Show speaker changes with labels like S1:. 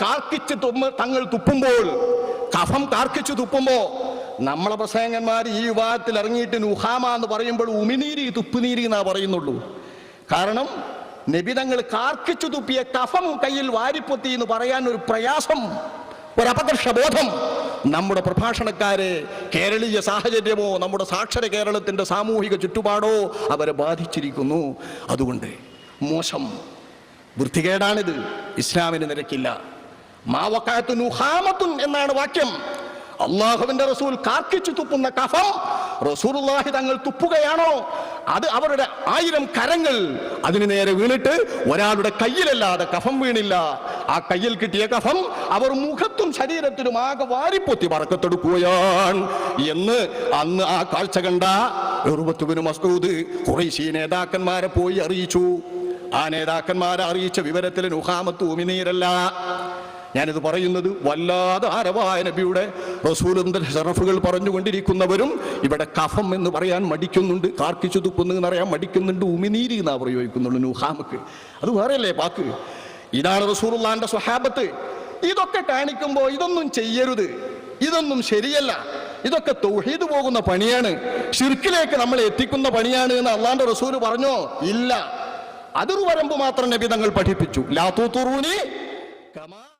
S1: കാർക്കിച്ച് തുമ്മ തങ്ങൾ തുപ്പുമ്പോൾ കഫം കാർക്കിച്ച് തുപ്പുമ്പോൾ നമ്മളെ പ്രസംഗന്മാർ ഈ വിവാഹത്തിൽ ഇറങ്ങിയിട്ട് നുഹാമ എന്ന് പറയുമ്പോൾ ഉമിനീരി തുപ്പുനീരി എന്നാ പറയുന്നുള്ളൂ. കാരണം നബിതങ്ങൾ കാർക്കിച്ചു തുപ്പിയ കഫം കയ്യിൽ വാരിപ്പൊത്തി എന്ന് പറയാൻ ഒരു പ്രയാസം ഒരു അപകർഷബോധം. നമ്മുടെ പ്രഭാഷണക്കാരെ കേരളീയ സാഹചര്യമോ നമ്മുടെ സാക്ഷര കേരളത്തിന്റെ സാമൂഹിക ചുറ്റുപാടോ അവരെ ബാധിച്ചിരിക്കുന്നു. അതുകൊണ്ട് മോശം വൃത്തികേടാണിത്. ഇസ്ലാമിന് നിരക്കില്ല. മാവക്കാത്തു നുഹാമത്തുൻ എന്നാണ് വാക്യം. അള്ളാഹുവിന്റെ റസൂൽ കാർക്കിച്ചു തുപ്പുന്ന കഫം റസൂലുള്ളാഹി തങ്ങൾ തുപ്പുകയാണോ? അത് അവരുടെ ആയിരം കരങ്ങൾ അതിന് നേരെ വീണിട്ട് ഒരാളുടെ കയ്യിലല്ലാതെ കഫം വീണില്ല. ആ കയ്യിൽ കിട്ടിയ കഫം അവർ മുഖത്തും ശരീരത്തിലും ആകെ വാരിപ്പൊത്തി പറക്കത്തെടുക്കുകയാണ് എന്ന് അന്ന് ആ കാഴ്ച കണ്ട ഉറുബത്തുബിന് മസ്കൂദ് കുറേശി നേതാക്കന്മാരെ പോയി അറിയിച്ചു. ആ നേതാക്കന്മാരെ അറിയിച്ച വിവരത്തിൽ നുഹാമത്ത് ഉമിനീരല്ല. ഞാനിത് പറയുന്നത് വല്ലാതെ ആരവായ നബിയുടെ റസൂലിന്റെ ഷറഫുകൾ പറഞ്ഞുകൊണ്ടിരിക്കുന്നവരും ഇവിടെ കഫം എന്ന് പറയാൻ മടിക്കുന്നുണ്ട് കാർക്കിച്ചു തുപ്പുന്നു എന്ന് പറയാൻ മടിക്കുന്നുണ്ട് ഉമിനീരി എന്നാ പ്രയോഗിക്കുന്നുള്ളൂ നുഹാമക്ക് അത് വേറെയല്ലേ പാക്ക്? ഇതാണ് റസൂലുള്ളാന്റെ സ്വഹാബത്ത്. ഇതൊക്കെ കാണിക്കുമ്പോൾ ഇതൊന്നും ചെയ്യരുത്. ഇതൊന്നും ശരിയല്ല. ഇതൊക്കെ തൗഹീദ് പോകുന്ന പണിയാണ്. ഷിർക്കിലേക്ക് നമ്മൾ എത്തിക്കുന്ന പണിയാണ് എന്ന് അള്ളാന്റെ റസൂൽ പറഞ്ഞോ? ഇല്ല. അതിർവരമ്പ് മാത്രം നബി തങ്ങൾ പഠിപ്പിച്ചു. ലാത്തൂത്തുറൂനി കമാ